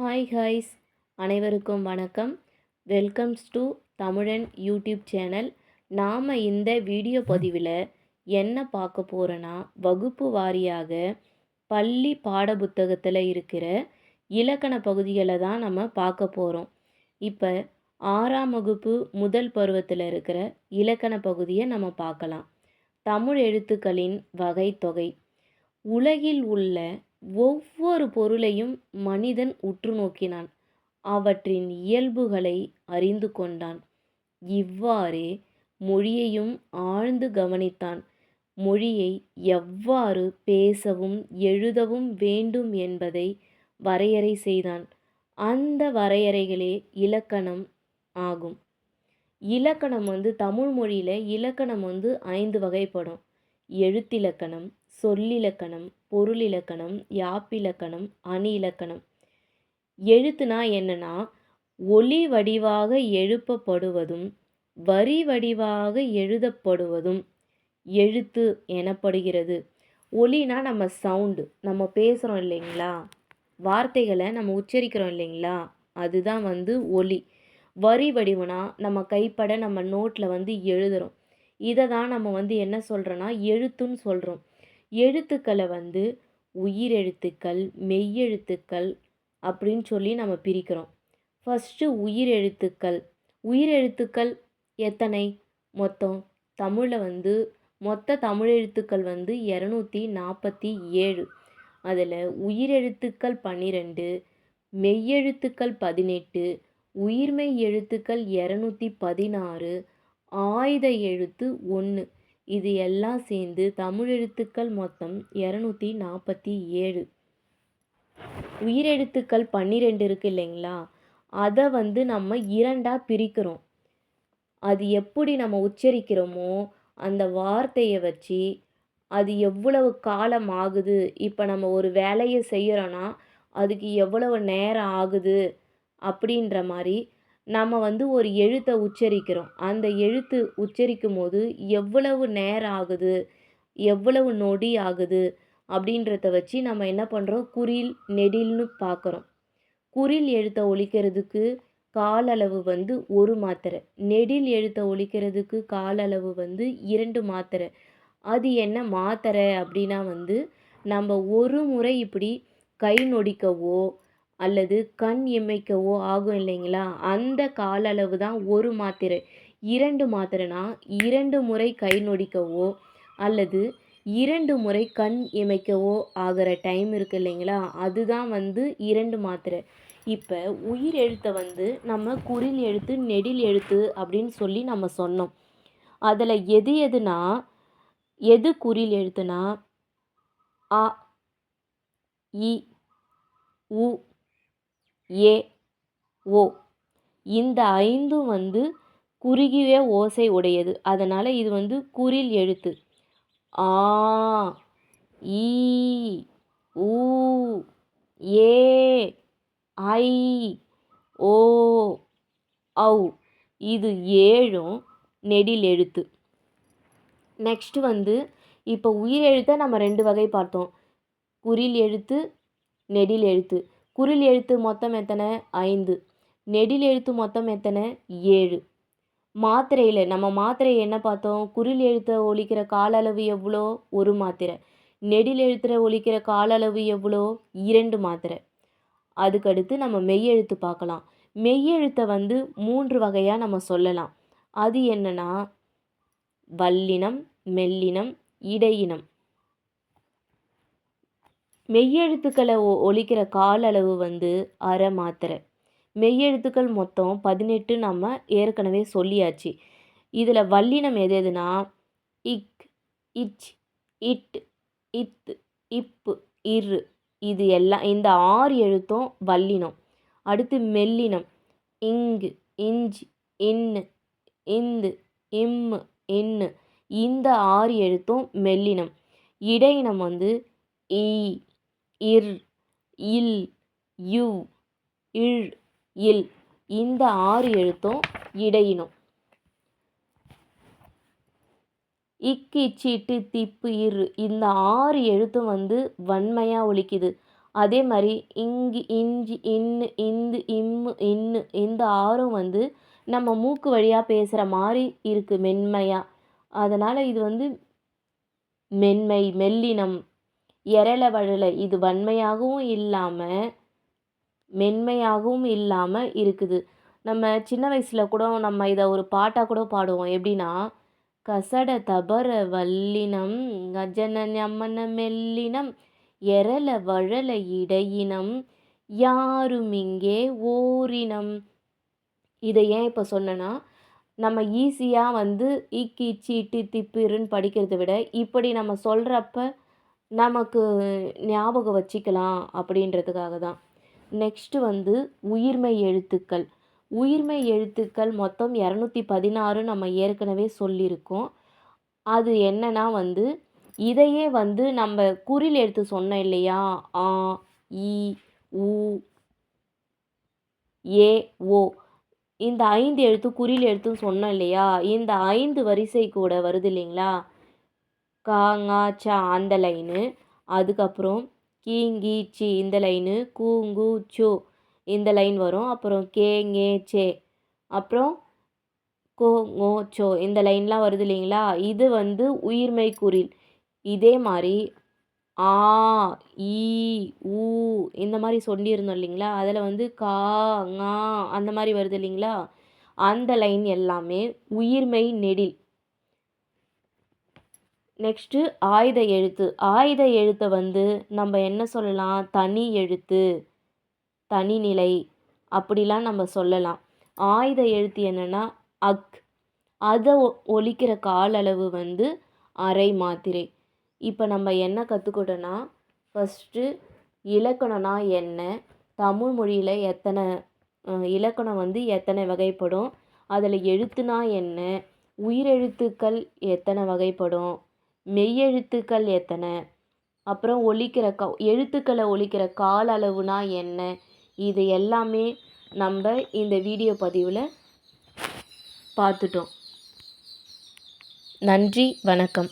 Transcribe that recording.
Hi ஹாய்ஸ் அனைவருக்கும் வணக்கம். Welcomes to Tamilan YouTube channel. நாம் இந்த வீடியோ பதிவில் என்ன பார்க்க போகிறோன்னா வகுப்பு வாரியாக பள்ளி பாடப்புத்தகத்தில் இருக்கிற இலக்கண பகுதிகளை தான் நம்ம பார்க்க போகிறோம் இப்போ ஆறாம் வகுப்பு முதல் பருவத்தில் இருக்கிற இலக்கண பகுதியை நம்ம பார்க்கலாம். தமிழ் எழுத்துக்களின் வகைத்தொகை உலகில் உள்ள ஒவ்வொரு பொருளையும் மனிதன் உற்று நோக்கினான். அவற்றின் இயல்புகளை அறிந்து கொண்டான். இவ்வாறே மொழியையும் ஆழ்ந்து கவனித்தான். மொழியை எவ்வாறு பேசவும் எழுதவும் வேண்டும் என்பதை வரையறை செய்தான். அந்த வரையறைகளே இலக்கணம் ஆகும். இலக்கணம் வந்து தமிழ் மொழியில் இலக்கணம் வந்து ஐந்து வகைப்படும். எழுத்திலக்கணம் சொல்லிலக்கணம் பொருளிலக்கணம் யாப்பிலக்கணம் அணி இலக்கணம் எழுத்துனா என்னன்னா ஒலி வடிவாக எழுப்பப்படுவதும் வரி வடிவாக எழுதப்படுவதும் எழுத்து எனப்படுகிறது. ஒலினா நம்ம சவுண்டு நம்ம பேசுகிறோம் இல்லைங்களா? வார்த்தைகளை நம்ம உச்சரிக்கிறோம் இல்லைங்களா? அதுதான் வந்து ஒலி. வரி வடிவனா நம்ம கைப்பட நம்ம நோட்டில் வந்து எழுதுகிறோம் இதை தான் நம்ம வந்து என்ன சொல்கிறோன்னா எழுத்துன்னு சொல்கிறோம் எழுத்துக்களை வந்து உயிரெழுத்துக்கள் மெய்யெழுத்துக்கள் அப்படின்னு சொல்லி நம்ம பிரிக்கிறோம். ஃபஸ்ட்டு உயிரெழுத்துக்கள். உயிரெழுத்துக்கள் எத்தனை? மொத்தம் தமிழில் வந்து மொத்த தமிழ் எழுத்துக்கள் வந்து இரநூத்தி நாற்பத்தி ஏழு. அதில் உயிரெழுத்துக்கள் பன்னிரெண்டு மெய்யெழுத்துக்கள் பதினெட்டு உயிர்மெய் எழுத்துக்கள் இரநூத்தி பதினாறு ஆயுத எழுத்து ஒன்று இது எல்லாம் சேர்ந்து தமிழ் எழுத்துக்கள் மொத்தம் இரநூத்தி நாற்பத்தி ஏழு. உயிரெழுத்துக்கள் பன்னிரெண்டு இருக்கு இல்லைங்களா? அதை வந்து நம்ம இரண்டாக பிரிக்கிறோம். அது எப்படி நம்ம உச்சரிக்கிறோமோ அந்த வார்த்தையை வச்சு அது எவ்வளவு காலம் ஆகுது? இப்போ நம்ம ஒரு வேலையை செய்கிறோன்னா அதுக்கு எவ்வளவு நேரம் ஆகுது? அப்படின்ற மாதிரி நம்ம வந்து ஒரு எழுத்தை உச்சரிக்கிறோம். அந்த எழுத்து உச்சரிக்கும் போது எவ்வளவு நேரம் ஆகுது? எவ்வளவு நொடி ஆகுது? அப்படின்றத வச்சு நம்ம என்ன பண்ணுறோம் குறில் நெடில்னு பார்க்குறோம் குறில் எழுத்தை ஒழிக்கிறதுக்கு கால அளவு வந்து ஒரு மாத்திரை. நெடில் எழுத்தை ஒழிக்கிறதுக்கு கால அளவு வந்து இரண்டு மாத்திரை. அது என்ன மாத்திரை அப்படின்னா வந்து நம்ம ஒரு முறை இப்படி கை நொடிக்கவோ அல்லது கண் இமைக்கவோ ஆகும் இல்லைங்களா? அந்த கால அளவு தான் ஒரு மாத்திரை. இரண்டு மாத்திரைனா இரண்டு முறை கை நொடிக்கவோ அல்லது இரண்டு முறை கண் இமைக்கவோ ஆகிற டைம் இருக்குது இல்லைங்களா? அதுதான் வந்து இரண்டு மாத்திரை. இப்போ உயிர் எழுத்தை வந்து நம்ம குறில் எழுத்து நெடில் எழுத்து அப்படின்னு சொல்லி நம்ம சொன்னோம். அதில் எது எதுனா எது குறில் எழுத்துனா அ இ உ ஏ ஓ. இந்த ஐந்தும் வந்து குறுகிய ஓசை உடையது. அதனால் இது வந்து குறில் எழுத்து. ஆ ஈ ஊ ஏ ஐ ஓ ஔ. இது ஏழும் நெடில் எழுத்து. நெக்ஸ்ட்டு வந்து இப்போ உயிர் எழுத்தை நம்ம ரெண்டு வகை பார்த்தோம். குறில் எழுத்து நெடில் எழுத்து. குறில் எழுத்து மொத்தம் எத்தனை? ஐந்து. நெடில் எழுத்து மொத்தம் எத்தனை? ஏழு. மாத்திரையில் நம்ம மாத்திரை என்ன பார்த்தோம்? குறில் எழுத்தை ஒழிக்கிற கால அளவு எவ்வளோ? ஒரு மாத்திரை. நெடில் எழுத்துற ஒழிக்கிற கால அளவு எவ்வளோ? இரண்டு மாத்திரை. அதுக்கடுத்து நம்ம மெய்யெழுத்து பார்க்கலாம். மெய்யெழுத்தை வந்து மூன்று வகையாக நம்ம சொல்லலாம். அது என்னென்னா வல்லினம் மெல்லினம் இடையினம். மெய்யெழுத்துக்களை ஒ ஒழிக்கிற கால அளவு வந்து அரை மாத்திரை. மெய்யெழுத்துக்கள் மொத்தம் பதினெட்டு நம்ம ஏற்கனவே சொல்லியாச்சு. இதில் வல்லினம் எது எதுனா இக் இச் இட் இத் இப்பு இரு இது எல்லாம் இந்த ஆறு எழுத்தும் வல்லினம். அடுத்து மெல்லினம். இங்கு இஞ்ச் இன்னு இந்து இம்மு இன்னு இந்த ஆறு எழுத்தும் மெல்லினம். இடையினம் வந்து ஈ இர் இல் யு இழ் இல் இந்த ஆறு எழுத்தும் இடையினும். இக்கு இச்சிட்டு திப்பு இரு இந்த ஆறு எழுத்தும் வந்து வன்மையாக ஒழிக்குது அதே மாதிரி இங்கு இஞ்சி இன்னு இந்து இம்மு இன்னு இந்த ஆறும் வந்து நம்ம மூக்கு வழியாக பேசுகிற மாதிரி இருக்குது மென்மையாக அதனால் இது வந்து மென்மை மெல்லினம் எரள வழல. இது வன்மையாகவும் இல்லாமல் மென்மையாகவும் இல்லாமல் இருக்குது. நம்ம சின்ன வயசில் கூட நம்ம இதை ஒரு பாட்டாக கூட பாடுவோம். எப்படின்னா கசட தபர வல்லினம் கஜன ஞமன மெல்லினம் எரள வழல இடையினம் யாரும் இங்கே ஓரினம். இதை ஏன் இப்போ சொன்னேன்னா நம்ம ஈஸியாக வந்து இக்கி சீட்டி திப்பிருன்னு படிக்கிறத விட இப்படி நம்ம சொல்கிறப்ப நமக்கு ஞாபகம் வச்சுக்கலாம் அப்படின்றதுக்காக தான். நெக்ஸ்ட்டு வந்து உயிர்மெய் எழுத்துக்கள். உயிர்மெய் எழுத்துக்கள் மொத்தம் இரநூத்தி பதினாறு நம்ம ஏற்கனவே சொல்லியிருக்கோம். அது என்னன்னா வந்து இதையே வந்து நம்ம குறில் எழுத்து சொன்னோம் இல்லையா? ஆ இ உ ஏ ஓ. இந்த ஐந்து எழுத்து குறில் எழுத்துன்னு சொன்னோம் இல்லையா? இந்த ஐந்து வரிசை கூட வருது இல்லைங்களா? கா ngா சா அந்த லைனு. அதுக்கப்புறம் கீங்கி சி இந்த லைனு. கூங்கு சு இந்த லைன் வரும். அப்புறம் கேங்கே சே. அப்புறம் கோ ngோ சோ இந்த லைன்லாம் வருது இல்லைங்களா? இது வந்து உயிர்மெய் குறில். இதே மாதிரி ஆ ஈ ஊ இந்த மாதிரி சொல்லியிருந்தோம் இல்லைங்களா? அதில் வந்து கா ஙா அந்த மாதிரி வருது இல்லைங்களா? அந்த லைன் எல்லாமே உயிர்மெய் நெடில். நெக்ஸ்ட்டு ஆயுத எழுத்து. ஆயுத எழுத்தை வந்து நம்ம என்ன சொல்லலாம்? தனி எழுத்து தனிநிலை அப்படிலாம் நம்ம சொல்லலாம். ஆயுத எழுத்து என்னென்னா அக். அதை ஒ கால அளவு வந்து அரை மாத்திரை. இப்போ நம்ம என்ன கற்றுக்கிட்டோன்னா ஃபஸ்ட்டு இலக்கணம்னா என்ன? தமிழ் மொழியில் எத்தனை இலக்கணம் வந்து எத்தனை வகைப்படும்? அதில் எழுத்துனா என்ன? உயிரெழுத்துக்கள் எத்தனை வகைப்படும்? மெய்யெழுத்துக்கள் எத்தனை? அப்புறம் ஒலிக்கிற க எழுத்துக்களை ஒலிக்கிற கால அளவுனா என்ன? இது எல்லாமே நம்ம இந்த வீடியோ பதிவில் பார்த்துட்டோம். நன்றி வணக்கம்.